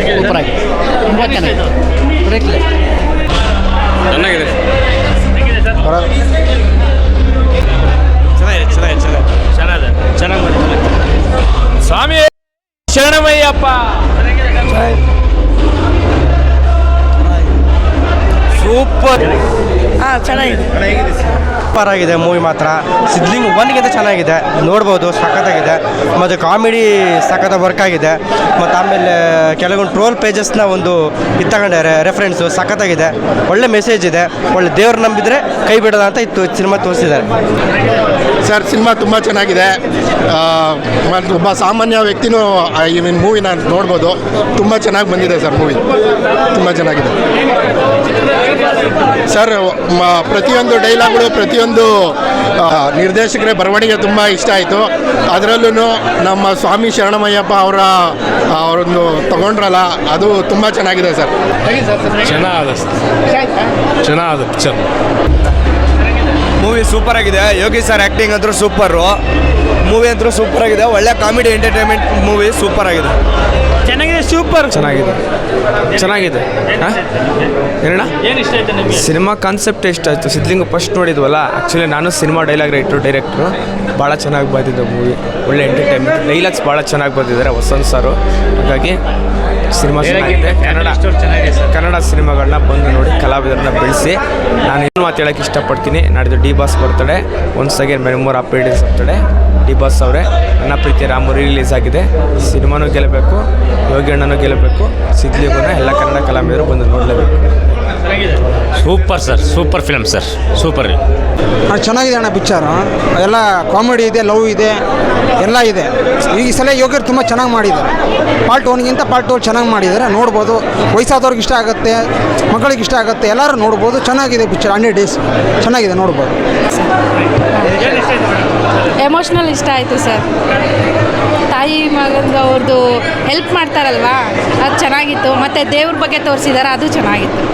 Super ಆಗಿ ತುಂಬ ಚೆನ್ನಾಗಿದೆ ಬ್ರೇಕ್ಲೆ ಚೆನ್ನಾಗಿದೆ ಚೆನ್ನಾಗಿದೆ ಚೆನ್ನಾಗಿದೆ ಚೆನ್ನಾಗಿದೆ ಚೆನ್ನಾಗಿದೆ ಚೆನ್ನಾಗಿ ಮಾಡಿ ಸ್ವಾಮಿ ಶರಣಮಯ್ಯಪ್ಪ ಸೂಪರ್ ಹಾಂ ಚೆನ್ನಾಗಿದೆ ಸೂಪರ್ ಆಗಿದೆ ಮೂವಿ ಮಾತ್ರ. ಸಿದ್ಲಿಂಗ್ ಒನ್ಗಿಂತ ಚೆನ್ನಾಗಿದೆ. ನೋಡ್ಬೋದು, ಸಖತ್ತಾಗಿದೆ. ಮತ್ತು ಕಾಮಿಡಿ ಸಖತ್ತ ವರ್ಕ್ ಆಗಿದೆ ಮತ್ತು ಆಮೇಲೆ ಕೆಲವೊಂದು ಟ್ರೋಲ್ ಪೇಜಸ್ನ ಒಂದು ಇದು ತಗೊಂಡಾರೆ ರೆಫರೆನ್ಸು ಸಖತ್ತಾಗಿದೆ. ಒಳ್ಳೆ ಮೆಸೇಜ್ ಇದೆ. ಒಳ್ಳೆ ದೇವ್ರು ನಂಬಿದರೆ ಕೈ ಬಿಡೋದ ಅಂತ ಇತ್ತು ಸಿನಿಮಾ ತೋರಿಸಿದ್ದಾರೆ. ಸರ್, ಸಿನಿಮಾ ತುಂಬ ಚೆನ್ನಾಗಿದೆ. ಮತ್ತು ಒಬ್ಬ ಸಾಮಾನ್ಯ ವ್ಯಕ್ತಿನೂ ಈ ಮೂವಿನ ನೋಡ್ಬೋದು. ತುಂಬ ಚೆನ್ನಾಗಿ ಬಂದಿದೆ ಸರ್ ಮೂವಿ ತುಂಬ ಚೆನ್ನಾಗಿದೆ. ಸರ್ ಪ್ರತಿಯೊಂದು ಡೈಲಾಗ್ಗಳು ಪ್ರತಿಯೊಂದು ನಿರ್ದೇಶಕರ ಬರವಣಿಗೆ ತುಂಬ ಇಷ್ಟ ಆಯಿತು. ಅದರಲ್ಲೂ ನಮ್ಮ ಸ್ವಾಮಿ ಶರಣಮಯ್ಯಪ್ಪ ಅವರ ಅವರೊಂದು ತಗೊಂಡ್ರಲ್ಲ, ಅದು ತುಂಬ ಚೆನ್ನಾಗಿದೆ ಸರ್. ಚೆನ್ನಾಗಿದೆ ಚೆನ್ನಾಗಿದೆ. ಪಿಕ್ಚರ್ ಮೂವಿ ಸೂಪರ್ ಆಗಿದೆ. ಯೋಗಿ ಸರ್ ಆ್ಯಕ್ಟಿಂಗ್ ಅಂತೂ ಸೂಪರು ಮೂವಿ ಅಂತೂ ಸೂಪರ್ ಆಗಿದೆ. ಒಳ್ಳೆ ಕಾಮಿಡಿ ಎಂಟರ್ಟೈನ್ಮೆಂಟ್ ಮೂವಿ ಸೂಪರ್ ಆಗಿದೆ. ಚೆನ್ನಾಗಿದೆ ಸೂಪರ್ ಚೆನ್ನಾಗಿದೆ. ಚೆನ್ನಾಗಿದೆ. ಏನಣ್ಣ? ಏನು ಇಷ್ಟ ಆಯ್ತು ನಿಮಗೆ? ಸಿನಿಮಾ ಕಾನ್ಸೆಪ್ಟ್ ಇಷ್ಟ ಆಯಿತು? ಸಿದ್ಲಿಂಗ ಫಸ್ಟ್ ನೋಡಿದ್ವಲ್ಲ? ಆ್ಯಕ್ಚುಲಿ ನಾನು ಸಿನಿಮಾ ಡೈಲಾಗ್ ರೈಟ್ರು ಡೈರೆಕ್ಟ್ರು ಭಾಳ ಚೆನ್ನಾಗಿ ಬಂದಿದ್ದೆ ಮೂವಿ ಒಳ್ಳೆ ಎಂಟರ್ಟೈನ್ಮೆಂಟ್ ಡೈಲಾಗ್ಸ್ ಭಾಳ ಚೆನ್ನಾಗಿ ಬಂದಿದ್ದಾರೆ ವಸಂತ್ ಸಾರು ಹಾಗಾಗಿ ಸಿನಿಮಾ ಕನ್ನಡ. ಚೆನ್ನಾಗಿದೆ ಸರ್? ಕನ್ನಡ ಸಿನಿಮಾಗಳನ್ನ ಬಂದು ನೋಡಿ ಕಲಾವಿದರನ್ನ ಬೆಳೆಸಿ. ನಾನು ಏನು ಮಾತು ಹೇಳೋಕ್ಕೆ ಇಷ್ಟಪಡ್ತೀನಿ. ನಾಡಿದ್ದು ಡಿ ಬಾಸ್ ಬರ್ತಾಳೆ once again memory happy days birthday. D boss ಅವರೇ ನನ್ನ ಪ್ರೀತಿ ರಾಮು ರಿಲೀಸ್ ಆಗಿದೆ. ಸಿನಿಮಾನೂ ಗೆಲ್ಲಬೇಕು ಯೋಗಿ ಅಣ್ಣನೂ ಗೆಲ್ಲಬೇಕು ಸಿದ್ಲಿಗೂ ಎಲ್ಲ ಕನ್ನಡ ಕಲಾವಿದರು ಬಂದು ನೋಡಲೇಬೇಕು. Super sir super film sir. Super ಚೆನ್ನಾಗಿದೆ ಅಣ್ಣ ಪಿಕ್ಚರು ಎಲ್ಲ ಕಾಮಿಡಿ ಇದೆ ಲವ್ ಇದೆ ಎಲ್ಲ ಇದೆ. ಈ ಸಲ ಯೋಗ್ಯರು ತುಂಬ ಚೆನ್ನಾಗಿ ಮಾಡಿದ್ದಾರೆ. ಪಾರ್ಟ್ ಒನ್ಗಿಂತ ಪಾರ್ಟ್ ಟು ಚೆನ್ನಾಗಿ ಮಾಡಿದ್ದಾರೆ. ನೋಡ್ಬೋದು. ವಯಸ್ಸಾದವ್ರಿಗೆ ಇಷ್ಟ ಆಗುತ್ತೆ ಮಕ್ಕಳಿಗೆ ಇಷ್ಟ ಆಗುತ್ತೆ ಎಲ್ಲರೂ ನೋಡ್ಬೋದು. ಚೆನ್ನಾಗಿದೆ ಪಿಕ್ಚರ್ ಹಂಡ್ರೆಡ್ ಡೇಸ್ ಚೆನ್ನಾಗಿದೆ ನೋಡ್ಬೋದು. ಎಮೋಷ್ನಲ್ ಇಷ್ಟ ಆಯಿತು ಸರ್ ತಾಯಿ ಮಗಂದು ಅವ್ರದ್ದು ಹೆಲ್ಪ್ ಮಾಡ್ತಾರಲ್ವಾ? ಅದು ಚೆನ್ನಾಗಿತ್ತು. ಮತ್ತು ದೇವ್ರ ಬಗ್ಗೆ ತೋರಿಸಿದಾರೆ ಅದು ಚೆನ್ನಾಗಿತ್ತು.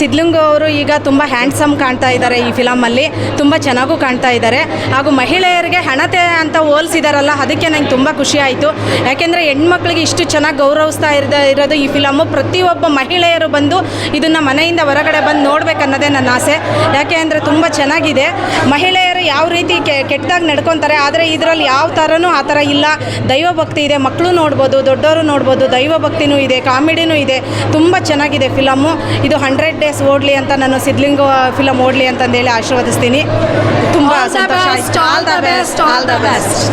ಸಿದ್ಲಿಂಗ ಅವರು ಈಗ ತುಂಬ ಹ್ಯಾಂಡ್ಸಮ್ ಕಾಣ್ತಾ ಇದ್ದಾರೆ ಈ ಫಿಲಮಲ್ಲಿ, ತುಂಬ ಚೆನ್ನಾಗೂ ಕಾಣ್ತಾ ಇದ್ದಾರೆ. ಹಾಗೂ ಮಹಿಳೆಯರಿಗೆ ಹಣತೆ ಅಂತ ಹೋಲಿಸಿದಾರಲ್ಲ, ಅದಕ್ಕೆ ನಂಗೆ ತುಂಬ ಖುಷಿ ಆಯಿತು. ಯಾಕೆಂದರೆ ಹೆಣ್ಮಕ್ಳಿಗೆ ಇಷ್ಟು ಚೆನ್ನಾಗಿ ಗೌರವಿಸ್ತಾ ಇರೋದು ಇರೋದು ಈ ಫಿಲಮು. ಪ್ರತಿಯೊಬ್ಬ ಮಹಿಳೆಯರು ಬಂದು ಇದನ್ನು ಮನೆಯಿಂದ ಹೊರಗಡೆ ಬಂದು ನೋಡಬೇಕನ್ನೋದೇ ನನ್ನ ಆಸೆ. ಯಾಕೆ ಅಂದರೆ ತುಂಬ ಚೆನ್ನಾಗಿದೆ. ಮಹಿಳೆಯರು ಯಾವ ರೀತಿ ಕೆ ಕೆಟ್ಟದಾಗಿ ನಡ್ಕೊತಾರೆ ಆದರೆ ಇದರಲ್ಲಿ ಯಾವ ಥರನೂ ಆ ಥರ ಇಲ್ಲ. ದೈವಭಕ್ತಿ ಇದೆ ಮಕ್ಕಳು ನೋಡ್ಬೋದು ದೊಡ್ಡವರು ನೋಡ್ಬೋದು ದೈವಭಕ್ತಿನೂ ಇದೆ ಕಾಮಿಡಿನೂ ಇದೆ ತುಂಬ ಚೆನ್ನಾಗಿದೆ ಫಿಲಮ್ಮು ಇದು ಹಂಡ್ರೆಡ್ ಡೇಸ್ ಓಡಲಿ ಅಂತ ನಾನು ಸಿದ್ಲಿಂಗ ಫಿಲಮ್ ಓಡಲಿ ಅಂತಂದೇಳಿ ಆಶೀರ್ವದಿಸ್ತೀನಿ. ತುಂಬ ಸಂತೋಷ ಆಯ್ತು. All the best all the best